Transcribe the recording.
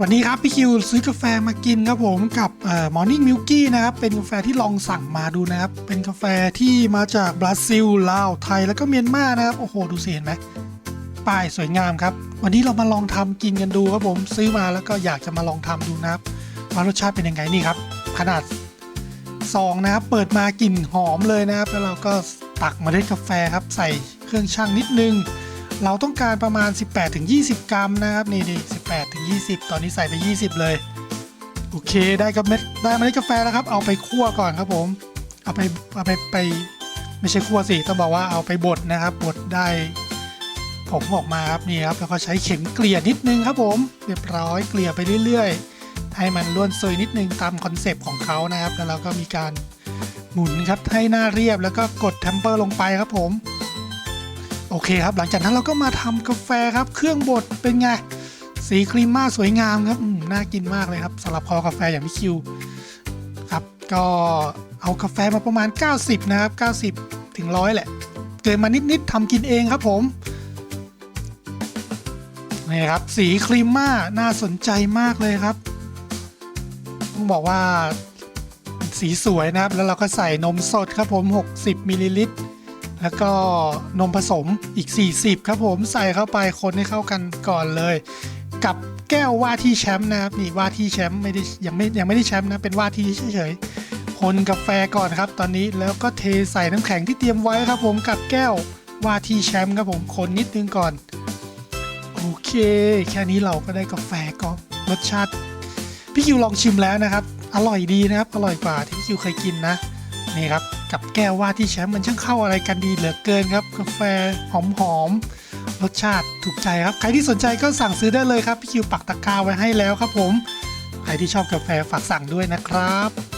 วันนี้ครับพี่คิวซื้อกาแฟมากินครับผมกับเอ่อ Morning Milky นะครับเป็นกาแฟที่ลองสั่งมาดูนะครับ เป็นกาแฟที่มาจากบราซิลลาวไทยแล้วก็เมียนมานะครับ โอ้โห ดูสิเห็นไหมป้ายสวยงามครับ วันนี้เรามาลองทำกินกันดูครับผมซื้อมาแล้วก็อยากจะมาลองทำดูนะครับว่ารสชาติเป็นยังไงนี่ครับ ขนาดซองนะครับเปิดมากลิ่นหอมเลยนะครับ แล้วเราก็ตักเมาเล็ดกาแฟครับใส่เครื่องชั่งนิดนึง เราต้องการประมาณ 18-20 กรัมนะครับนี่นี่18-20 ตอนนี้ใส่ไป 20 เลย โอเคได้กับเม็ดได้เมล็ดกาแฟแล้วครับ เอาไปคั่วก่อนครับผม เอาไปเอาไปไปไม่ใช่คั่วสิต้องบอกว่าเอาไปบดนะครับบดได้ผมออกมาครับนี่ครับแล้วก็ใช้เข็มเกลี่ยนิดนึงครับผมเรียบร้อยเกลี่ยไปเรื่อยๆ ให้มันล้วนซยนิดนึงตามคอนเซปต์ของเขานะครับ แล้วเราก็มีการหมุนครับให้หน้าเรียบแล้วก็กดเทมเปอร์ลงไปครับผม โอเคครับ หลังจากนั้นเราก็มาทำกาแฟครับ เครื่องบดเป็นไง สีครีมมาสวยงามครับน่ากินมากเลยครับสำหรับคอกาแฟอย่างพี่คิวครับก็เอากาแฟมาประมาณ 90 นะครับ 90 ถึงร้อยแหละ เกินมานิดๆทำกินเองครับผมนี่ครับสีครีมมาน่าสนใจมากเลยครับต้องบอกว่าสีสวยนะครับ แล้วเราก็ใส่นมสดครับผม 60มิลลิลิตร แล้วก็นมผสมอีก 40 ครับผมใส่เข้าไปคนให้เข้ากันก่อนเลย กับแก้วว่าที่แชมป์นะครับนี่ว่าที่แชมป์ไม่ได้ยังไม่ยังไม่ได้แชมป์นะเป็นว่าที่เฉยๆคนกาแฟก่อนครับ ตอนนี้แล้วก็เทใส่น้ำแข็งที่เตรียมไว้ครับ ผมกับแก้วว่าที่แชมป์ครับผมคนนิดนึงก่อนโอเค แค่นี้เราก็ได้กาแฟก็รสชาติพี่คิวลองชิมแล้วนะครับ อร่อยดีนะครับ อร่อยกว่าที่พี่คิวเคยกินนะ นี่ครับกับแก้วว่าที่แชมป์มันช่างเข้าอะไรกันดีเหลือเกินครับกาแฟหอมๆรสชาติถูกใจครับใครที่สนใจก็สั่งซื้อได้เลยครับพี่คิวปักตะกร้าไว้ให้แล้วครับผม ใครที่ชอบกาแฟฝากสั่งด้วยนะครับ